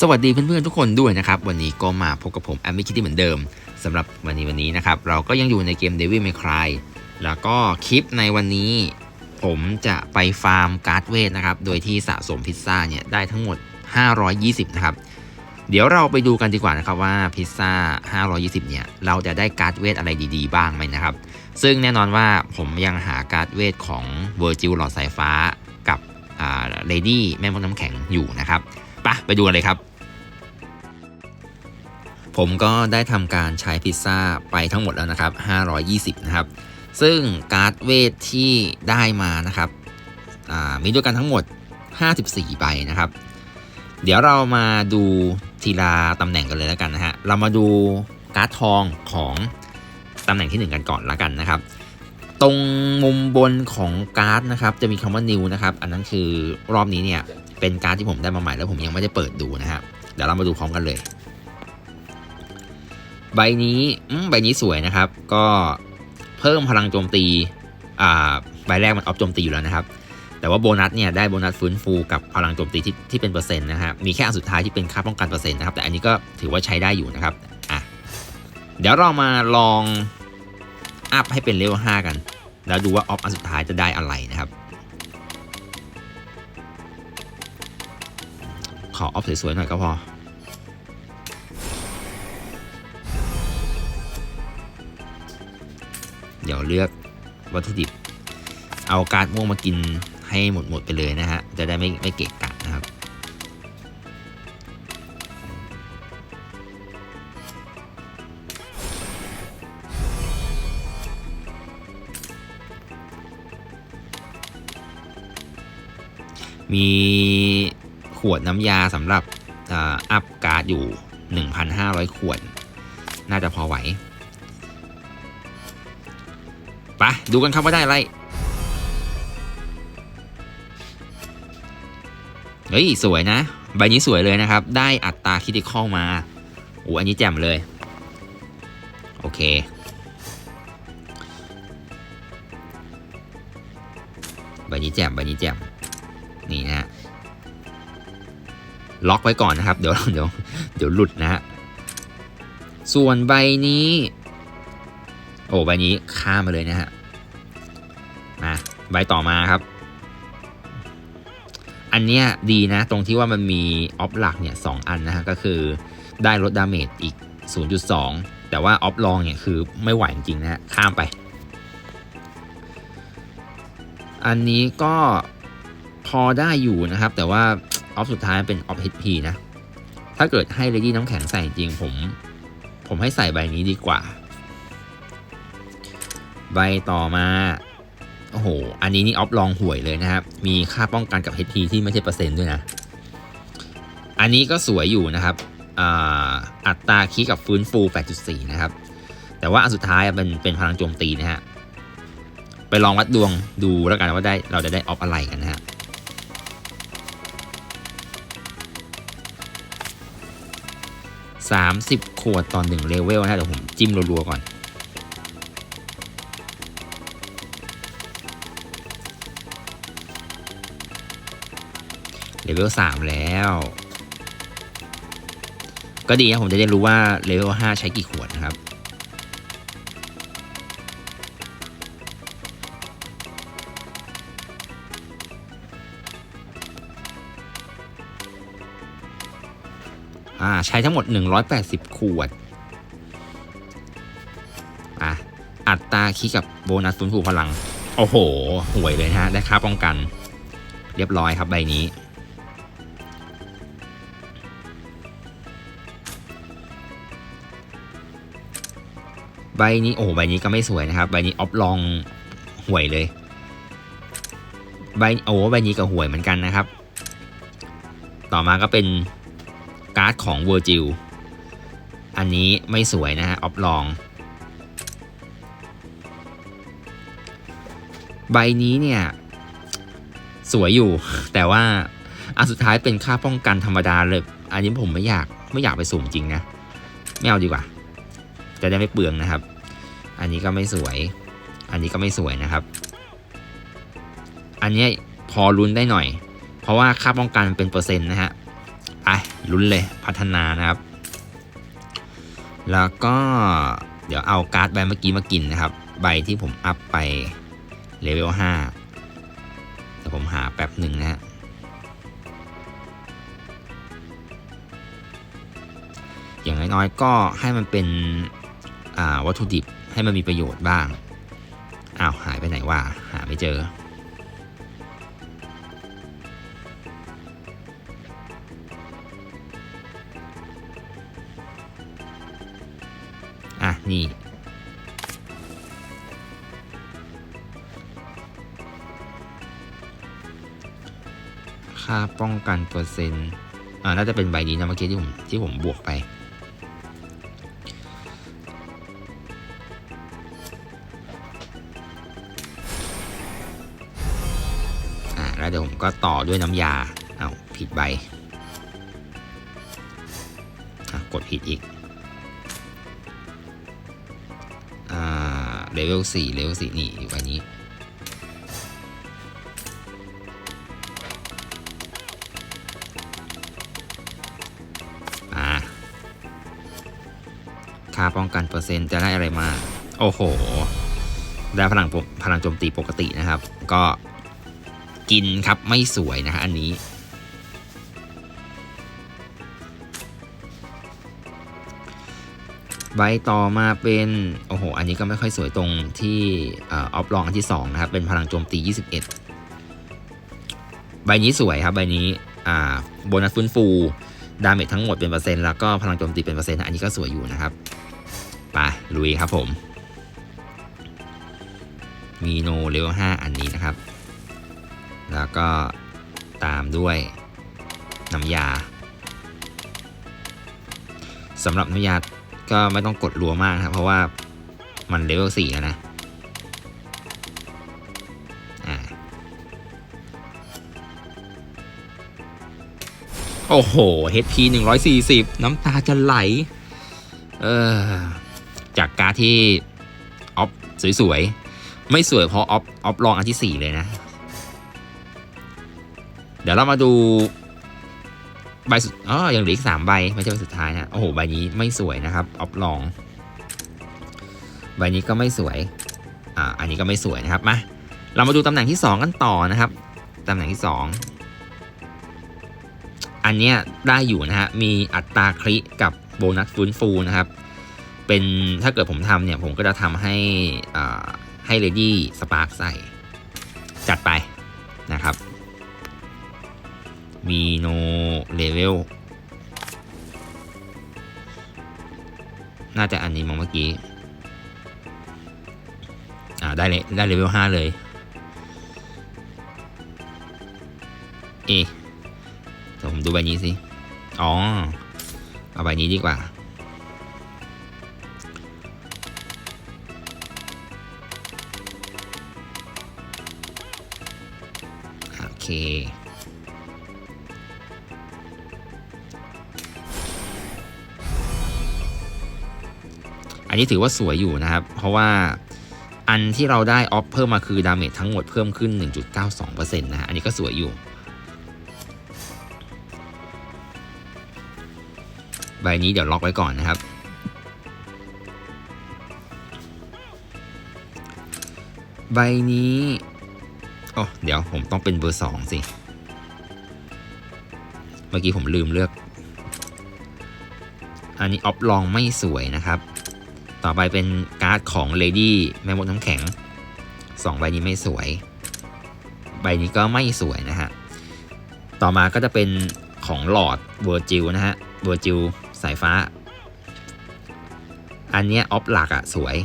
สวัสดีเพื่อนๆทุกคนด้วยนะครับ วันนี้ก็มาพบกับผมแอมมี่คิตตี้เหมือนเดิมสำหรับวันนี้วันนี้นะครับ เราก็ยังอยู่ในเกม Devil May Cry แล้วก็คลิปในวันนี้ ผมจะไปฟาร์มการ์ดเวทนะครับ โดยที่สะสมพิซซ่าเนี่ยได้ทั้งหมด 520 นะครับ เดี๋ยวเราไปดูกันดีกว่านะครับว่าพิซซ่า 520 เนี่ย เราจะได้การ์ดเวทอะไรดีๆ บ้างไหมนะครับ ซึ่งแน่นอนว่าผมยังหาการ์ดเวทของเวอร์จิลหลอดสายฟ้ากับอ่าเลดี้แม่มดน้ำแข็งอยู่นะครับไปะไปดูกันเลยครับ ผมก็ได้ทำการใช้พิซซ่าไปทั้งหมดแล้วนะครับ 520 นะครับ ซึ่งการ์ดเวทที่ได้มานะครับอ่ามีด้วยกันทั้งหมด 54 ใบนะครับ เดี๋ยวเรามาดูทีละตำแหน่งกันเลยแล้วกันนะฮะ เรามาดูการ์ดทองของตำแหน่งที่ 1 กันก่อนละกันนะครับ ตรงมุมบนของการ์ดนะครับ จะมีคำว่า new นะครับ อันนั้นคือรอบนี้เนี่ยเป็นการ์ดที่ผมได้มาใหม่แล้วผมยังไม่ได้เปิดดูนะฮะ เดี๋ยวเรามาดูพร้อมกันเลย ใบนี้ใบนี้สวยนะครับ ก็เพิ่มพลังโจมตีอ่าใบแรกมันออฟโจมตีอยู่แล้วนะครับ แต่ว่าโบนัสเนี่ยได้โบนัสฟื้นฟูกับพลังโจมตีที่ที่เป็นเปอร์เซ็นต์นะฮะมีแค่อันสุดท้ายที่เป็นค่าป้องกันเปอร์เซ็นต์นะครับ แต่อันนี้ก็ถือว่าใช้ได้อยู่นะครับอะเดี๋ยวเรามาลองอัพให้เป็นเลเวล5กัน แล้วดูว่าออฟอันสุดท้ายจะได้อะไรนะครับ ขอออฟสวยๆหน่อยก็พอ เดี๋ยวเลือกวัตถุดิบ เอาการ์ดม่วงมากินให้หมดหมดไปเลยนะฮะ จะได้ไม่ไม่เกะกะนะครับ มีขวดน้ำยาสำหรับอ่าอัพการ์ดอยู่ 1,500 ขวด น่าจะพอไหว ไปดูกันครับว่าได้อะไร เฮ้ย สวยนะ ใบนี้สวยเลยนะครับ ได้อัตราคิติคอลมาโอ้อันนี้แจ่มเลย โอเค ใบนี้แจ่มใบนี้แจ่มนี่นะฮะล็อกไว้ก่อนนะครับ เดี๋ยวเดี๋ยวเดี๋ยวหลุดนะฮะส่วนใบนี้ โอ้ใบนี้ข้ามมาเลยนะฮะ ใบต่อมาครับ อันเนี้ยดีนะ ตรงที่ว่ามันมีออฟหลักเนี่ยสองอันนะฮะก็คือได้ลดดาเมจอีก 0.2 แต่ว่าออฟลองเนี่ยคือไม่ไหวจริงนะฮะข้ามไป อันนี้ก็พอได้อยู่นะครับ แต่ว่าออฟสุดท้ายเป็นออฟ HP นะ ถ้าเกิดให้เลดี้น้ำแข็งใส่จริงผม ผมให้ใส่ใบนี้ดีกว่า ใบต่อมา โอ้โห อันนี้นี่ออฟลองห่วยเลยนะครับ มีค่าป้องกันกับ HP ที่ไม่ใช่เปอร์เซ็นต์ด้วยนะ อันนี้ก็สวยอยู่นะครับอ,อัตราคีกับฟื้นฟู 8.4 นะครับ แต่ว่าอันสุดท้ายเป็นเป็นพลังโจมตีนะฮะ ไปลองวัดดวงดูแล้วกันว่าได้เราจะได้ออฟอะไรกันนะฮะ30ขวดต่อหนึ่งเลเวลนะเดี๋ยวผมจิ้มรัวๆก่อน เลเวล3แล้ว ก็ดีนะผมจะได้รู้ว่าเลเวล5ใช้กี่ขวดนะครับอ่าใช้ทั้งหมด 180 ขวด อะ อัตราคีกับโบนัสฟื้นฟูพลัง โอ้โห ห่วยเลยนะฮะ ได้ค่าป้องกัน เรียบร้อยครับใบนี้ ใบนี้โอ้ใบนี้ก็ไม่สวยนะครับ ใบนี้ออฟลองห่วยเลย ใบโอ้ใบนี้ก็ห่วยเหมือนกันนะครับ ต่อมาก็เป็นการ์ดของเวอร์จิลอันนี้ไม่สวยนะฮะออฟลอง ใบนี้เนี่ย สวยอยู่ แต่ว่าอันสุดท้ายเป็นค่าป้องกันธรรมดาเลย อันนี้ผมไม่อยากไม่อยากไปสุ่มจริงนะ ไม่เอาดีกว่า จะได้ไม่เปลืองนะครับ อันนี้ก็ไม่สวย อันนี้ก็ไม่สวยนะครับ อันนี้พอลุ้นได้หน่อย เพราะว่าค่าป้องกันเป็นเปอร์เซ็นต์นะฮะไปลุ้นเลยพัฒนานะครับ แล้วก็เดี๋ยวเอาการ์ดใบเมื่อกี้มากินนะครับ ใบที่ผมอัพไปเลเวล5แต่ผมหาแป๊บหนึ่งนะฮะอย่างน้อยๆก็ให้มันเป็น วัตถุดิบให้มันมีประโยชน์บ้าง อ้าวหายไปไหนวะหาไม่เจอ อะ นี่ ค่าป้องกันเปอร์เซ็นต์ อ่า น่าจะเป็นใบนี้นะเมื่อกี้ที่ผมที่ผมบวกไป ดี๋ยวผมก็ต่อด้วยน้ำยาเอาผิดใบกดผิดอีกเลเวลสี่เลเวลสี่นี่อยู่ใบนี้อ่าค่าป้องกันเปอร์เซ็นต์จะได้อะไรมา โอ้โห ได้พลังพลังโจมตีปกตินะครับ ก็ กินครับไม่สวยนะฮะอันนี้ ใบต่อมาเป็น โอ้โห อันนี้ก็ไม่ค่อยสวยตรงที่ออฟลองอันที่ 2 นะครับ เป็นพลังโจมตี 21 ใบนี้สวยครับใบนี้ อ่าโบนัสฟื้นฟู ดาเมจทั้งหมดเป็นเปอร์เซ็นต์แล้วก็พลังโจมตีเป็นเปอร์เซ็นต์อันนี้ก็สวยอยู่นะครับไปลุยครับผม มีโนเลเวล5อันนี้นะครับ แล้วก็ตามด้วยน้ำยาสำหรับน้ำยาก็ไม่ต้องกดรัวมากครับเพราะว่ามันเลเวล4แล้วนะอ่าโอ้โห HP 140 น้ำตาจะไหล เออ จากการที่ ออฟสวยๆ ไม่สวยเพราะออฟออฟลองอันที่ 4 เลยนะ เดี๋ยวเรามาดูใบสุดอ๋อยังเหลืออีกสามใบไม่ใช่ใบสุดท้ายนะโอ้โหใบนี้ไม่สวยนะครับออฟลอง ใบนี้ก็ไม่สวยอ่าอันนี้ก็ไม่สวยนะครับมาเรามาดูตำแหน่งที่ 2 กันต่อนะครับตำแหน่งที่ 2 อันเนี้ยได้อยู่นะฮะมีอัตราคริกับโบนัสฟื้นฟูนะครับ เป็นถ้าเกิดผมทำเนี่ยผมก็จะทำให้อ่าให้เลดี้สปาร์คใส่ จัดไปนะครับ มีโนเลเวลน่าจะอันนี้มองเมื่อกี้ อ่าได้เลยได้เลเวลห้าเลย เอะเดี๋ยวผมดูใบนี้สิ อ๋อ เอาใบนี้ดีกว่า โอเค อันนี้ถือว่าสวยอยู่นะครับ เพราะว่าอันที่เราได้ออฟเพิ่มมาคือดาเมจทั้งหมดเพิ่มขึ้น 1.92%นะฮะอันนี้ก็สวยอยู่ ใบนี้เดี๋ยวล็อกไว้ก่อนนะครับ ใบนี้โอ้เดี๋ยวผมต้องเป็นเบอร์สองสิ เมื่อกี้ผมลืมเลือก อันนี้ออฟลองไม่สวยนะครับ ต่อไปเป็นการ์ดของเลดี้แม่มดน้ำแข็งสองใบนี้ไม่สวย ใบนี้ก็ไม่สวยนะฮะ ต่อมาก็จะเป็นของหลอดเวอร์จิลนะฮะเวอร์จิลสายฟ้า อันเนี้ยออฟหลักอะสวย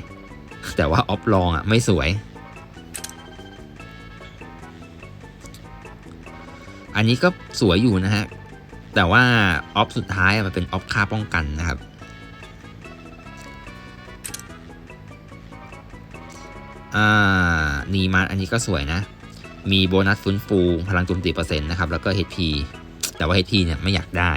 แต่ว่าออฟลองอะไม่สวย อันนี้ก็สวยอยู่นะฮะ แต่ว่าออฟสุดท้ายมันเป็นออฟค่าป้องกันนะครับ อ่านีมาอันนี้ก็สวยนะ มีโบนัสฟื้นฟูพลังโจมตีเปอร์เซ็นต์นะครับ แล้วก็ HP แต่ว่า HP เนี่ยไม่อยากได้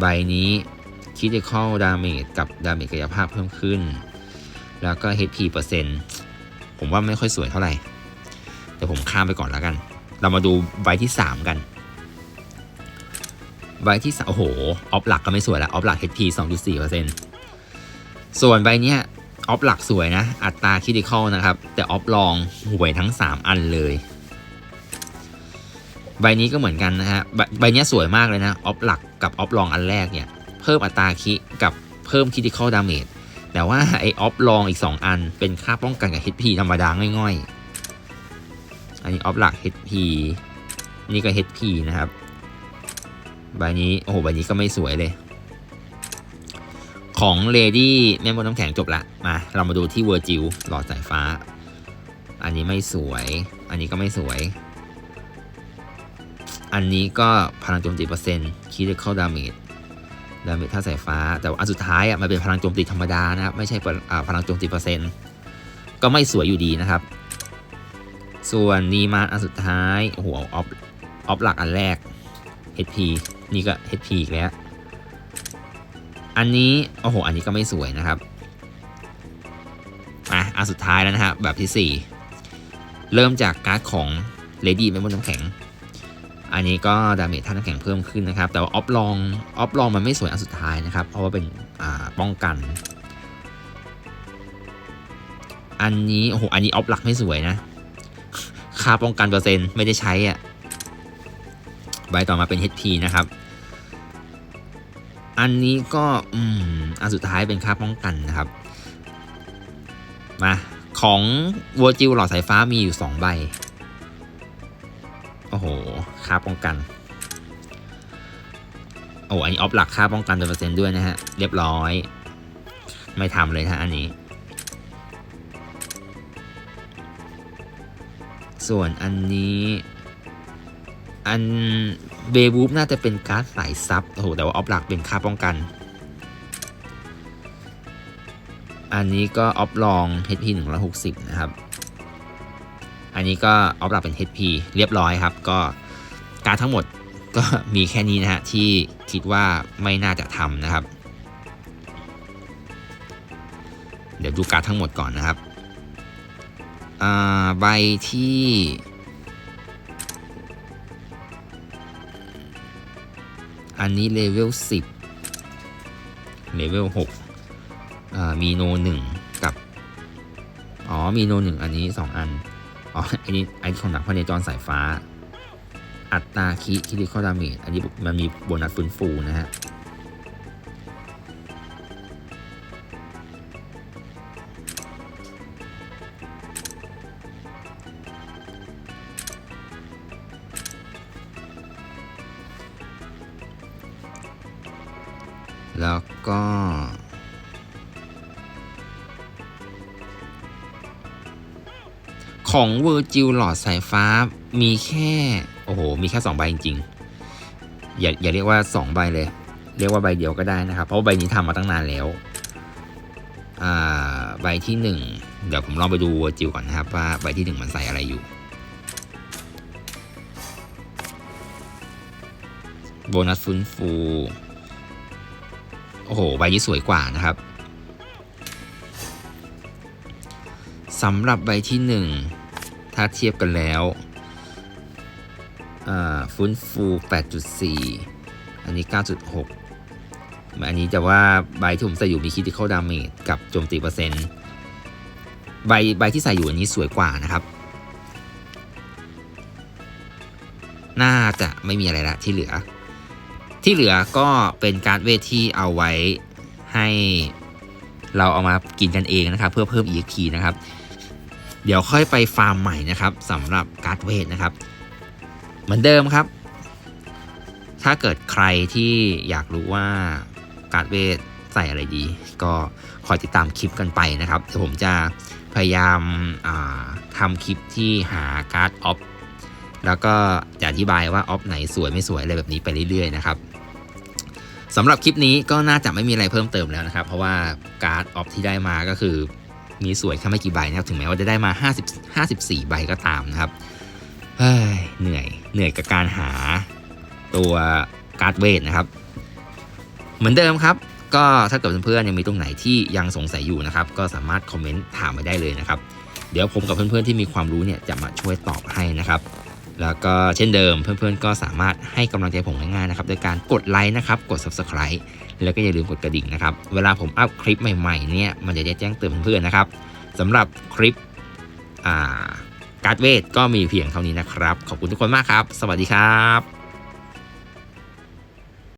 ใบนี้ Critical Damage กับ Damage กายภาพเพิ่มขึ้น แล้วก็ HP เปอร์เซ็นต์ผมว่าไม่ค่อยสวยเท่าไหร่เดี๋ยวผมข้ามไปก่อนแล้วกัน เรามาดูใบที่สามกัน ใบที่สาโอ้โหออฟหลักก็ไม่สวยล้วออฟหลัก HP 2.4%ส่วนใบเนี้ยออฟหลักสวยนะ อัตราคิดิคอลนะครับ แต่ออฟลองห่วยทั้ง 3 อันเลย ใบนี้ก็เหมือนกันนะฮะใบใบนี้สวยมากเลยนะออฟหลักกับออฟลองอันแรกเนี่ย เพิ่มอัตราคิกับเพิ่มคิดิคอลดาเมจแต่ว่าไอออฟลองอีก 2 อัน เป็นค่าป้องกันกับ HP ธรรมดาง่อยๆ อันนี้ออฟหลัก HP นี่ก็ HP นะครับ ใบนี้ โอ้โห ใบนี้ก็ไม่สวยเลย ของเลดี้แม่มดน้ำแข็งจบละ มา เรามาดูที่เวอร์จิลหลอดสายฟ้า อันนี้ไม่สวย อันนี้ก็ไม่สวย อันนี้ก็พลังโจมตีเปอร์เซ็นต์คิดเข้าดาเมจดาเมจถ้าสายฟ้า แต่ว่าอันสุดท้ายอะมันเป็นพลังโจมตีธรรมดานะครับ ไม่ใช่อ่าพลังโจมตีเปอร์เซ็นต์ก็ไม่สวยอยู่ดีนะครับ ส่วนนีมาอันสุดท้ายโอ้โหออฟออฟหลักอันแรก HP นี่ก็ HP อีกแล้ว อันนี้ โอ้โห อันนี้ก็ไม่สวยนะครับอะอันสุดท้ายแล้วนะฮะแบบที่ 4 เริ่มจากการ์ดของ Lady ไม่บนน้ำแข็ง อันนี้ก็ดาเมจท่าน้ำแข็งเพิ่มขึ้นนะครับ แต่ว่าออฟลองออฟลองมันไม่สวยอันสุดท้ายนะครับ เพราะว่าเป็นอ่าป้องกัน อันนี้ โอ้โห อันนี้ออฟหลักไม่สวยนะค่าป้องกันเปอร์เซ็นต์ไม่ได้ใช้อะ ใบต่อมาเป็น HP นะครับ อันนี้ก็อืมอันสุดท้ายเป็นค่าป้องกันนะครับ มา ของวอร์จิลหลอดสายฟ้ามีอยู่ 2 ใบ โอ้โห ค่าป้องกัน โอ้อันนี้ออฟหลักค่าป้องกันเป็นเปอร์เซ็นต์ด้วยนะฮะ เรียบร้อย ไม่ทำเลยฮะอันนี้ส่วนอันนี้ อันเบบูฟน่าจะเป็นการ์ดสายซับโอ้โห แต่ว่าออฟหลักเป็นค่าป้องกัน อันนี้ก็ออฟลอง HP 160 นะครับ อันนี้ก็ออฟหลักเป็น HP เรียบร้อยครับ ก็การทั้งหมดก็มีแค่นี้นะฮะ ที่คิดว่าไม่น่าจะทำนะครับ เดี๋ยวดูการทั้งหมดก่อนนะครับใบที่ อันนี้เลเวล10เลเวล6อ่ามีโนหนึ่งกับ อ๋อ มีโนหนึ่งอันนี้ 2 อัน อ๋อ อันนี้อันนี้ของหนักพเนจรสายฟ้า อัตราคิคิริคอดาเมจอันนี้มันมีโบนัสฟื้นฟูนะฮะ แล้วก็ ของเวอร์จิลหลอดสายฟ้ามีแค่ โอ้โห มีแค่ 2 ใบจริงๆ อย่าอย่าเรียกว่า 2 ใบเลย เรียกว่าใบเดียวก็ได้นะครับ เพราะใบนี้ทำมาตั้งนานแล้ว อ่า ใบที่ 1 เดี๋ยวผมลองไปดูเวอร์จิลก่อนนะครับ ว่าใบที่ 1 มันใส่อะไรอยู่โบนัสฟื้นฟู โอ้โหใบนี้สวยกว่านะครับสำหรับใบที่ 1 ถ้าเทียบกันแล้วฟื้นฟู 8.4 อันนี้ 9.6 อันนี้จะว่าใบที่ผมใส่อยู่มี critical damage กับโจมตีเปอร์เซ็นต์ใบใบที่ใส่อยู่อันนี้สวยกว่านะครับ น่าจะไม่มีอะไรละที่เหลือ ที่เหลือก็เป็นการ์ดเวทที่เอาไว้ให้เราเอามากินกันเองนะครับ เพื่อเพิ่ม EXP นะครับ เดี๋ยวค่อยไปฟาร์มใหม่นะครับสำหรับการ์ดเวทนะครับ เหมือนเดิมครับ ถ้าเกิดใครที่อยากรู้ว่าการ์ดเวทใส่อะไรดี ก็คอยติดตามคลิปกันไปนะครับเดี๋ยวผมจะพยายามทำคลิปที่หาการ์ดออฟ แล้วก็จะอธิบายว่าออฟไหนสวยไม่สวยอะไรแบบนี้ไปเรื่อยๆนะครับสำหรับคลิปนี้ก็น่าจะไม่มีอะไรเพิ่มเติมแล้วนะครับ เพราะว่าการ์ดออฟที่ได้มาก็คือมีสวยแค่ไม่กี่ใบนะครับ ถึงแม้ว่าจะได้มา 50 54 ใบก็ตามนะครับเฮ้ยเหนื่อยเหนื่อยกับการหาตัวการ์ดเวทนะครับ เหมือนเดิมครับก็ถ้าเกิดเพื่อนๆยังมีตรงไหนที่ยังสงสัยอยู่นะครับ ก็สามารถคอมเมนต์ถามมาได้เลยนะครับ เดี๋ยวผมกับเพื่อนๆที่มีความรู้เนี่ยจะมาช่วยตอบให้นะครับ แล้วก็เช่นเดิมเพื่อนๆก็สามารถให้กำลังใจผมง่ายๆนะครับโดยการกดไลค์นะครับกด subscribe แล้วก็อย่าลืมกดกระดิ่งนะครับ เวลาผมอัพคลิปใหม่ๆเนี่ยมันจะได้แจ้งเตือนเพื่อนๆนะครับสำหรับคลิปการ์ดเวทก็มีเพียงเท่านี้นะครับ ขอบคุณทุกคนมากครับ สวัสดีครับ